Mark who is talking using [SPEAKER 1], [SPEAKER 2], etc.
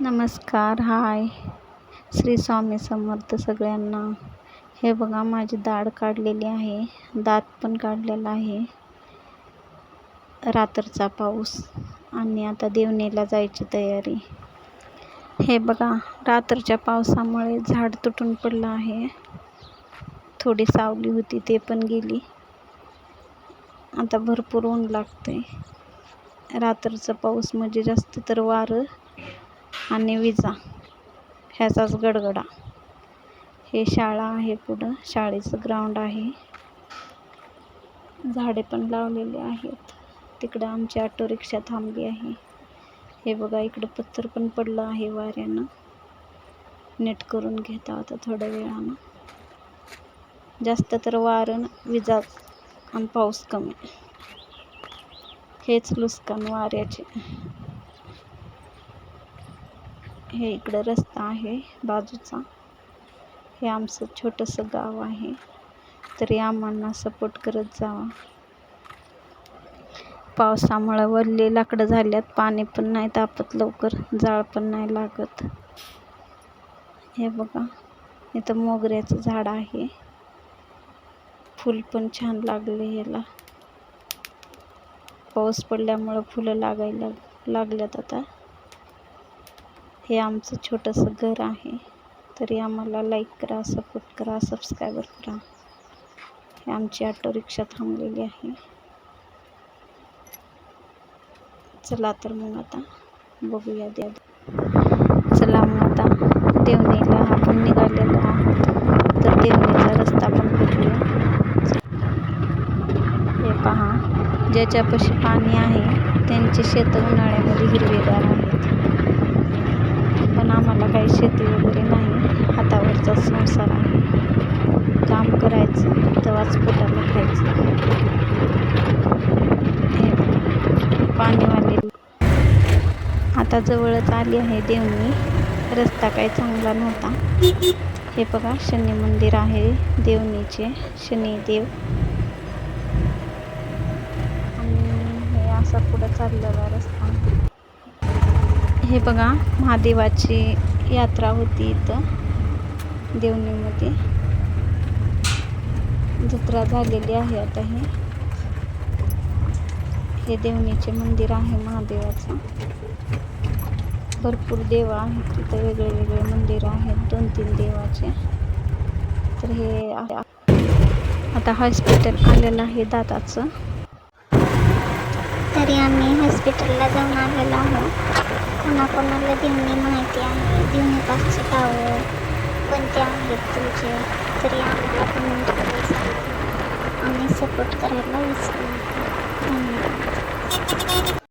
[SPEAKER 1] नमस्कार हाय. श्री स्वामी समर्थ सगळ्यांना. हे बघा माझी दाढ काढलेली आहे. दात पण काढलेला आहे. रात्रचा पाऊस आणि आता देवणीला जायची तयारी. हे बघा रात्रच्या पावसामुळे झाड तुटून पडलं आहे. थोडी सावली होती ते पण गेली. आता भरपूर ऊन लागते रात्रचा पाऊस म्हणजे जास्त तर वारं. आणि विजा. ह्याचाच गडगडा. हे शाळा आहे पुढं. शाळेचं ग्राउंड आहे. झाडे पण लावलेली आहेत. तिकडं आमची ऑटो रिक्षा थांबली आहे. हे बघा इकडं पत्थर पण पडलं आहे वाऱ्यानं. नीट करून घेता आता थोड्या वेळानं. जास्त तर वारं विजा आणि पाऊस कमी. हेच लुस्कान वाऱ्याचे. हे इकडं रस्ता आहे बाजूचा. हे आमचं छोटंसं गाव आहे. तरी आम्हाला सपोर्ट करत जावा. पावसामुळं वल्ले लाकडं झाल्यात पाणी पण नाही तापत लवकर जाळ पण नाही लागत. हे बघा इथं मोगऱ्याचं झाड आहे. फूल पण छान लागले याला पाऊस पडल्यामुळं फुलं लागायला लागल्यात आता. हे आमचं छोटंसं घर आहे. तरी आम्हाला लाईक करा सपोर्ट करा सबस्क्रायबर करा. हे आमची ऑटो रिक्षा थांबलेली आहे. चला तर मग आता बघूया द्या. चला मग आता देवणीला आपण निघालेलो आहोत. तर देवणीचा रस्ता पण बघूया. हे पहा ज्याच्यापाशी पाणी आहे त्यांची शेतं उन्हाळ्यामध्ये हिरवेगार आहेत. आम्हाला काही शेती वगैरे नाही. हातावरचा संसार आहे. काम करायचं तेव्हाच पोटाला खायचं. हे पाणीवाले. आता जवळच आली आहे देवणी. रस्ता काही चांगला नव्हता. हे बघा शनी मंदिर आहे देवणीचे शनिदेव आणि हे असा पुढं चाललेला रस्ता. हे बघा महादेवाची यात्रा होती इथं देवणीमध्ये जत्रा झालेली आहे आता हे. हे देवणीचे मंदिर आहे महादेवाचं. भरपूर देव आहेत तिथं वेगळे वेगळे मंदिर आहेत दोन तीन देवाचे. तर हे आता हॉस्पिटल आलेलं आहे दाताचं
[SPEAKER 2] तरी आम्ही हॉस्पिटलला जाऊन आलेलो आहोत. कोणाकोणाला देवणी माहिती आहे देवणीपासची गावं कोणते आहेत तुमचे तरी आम्हाला कमेंट करायला सांगा आणि सपोर्ट करायला विसरू नका धन्यवाद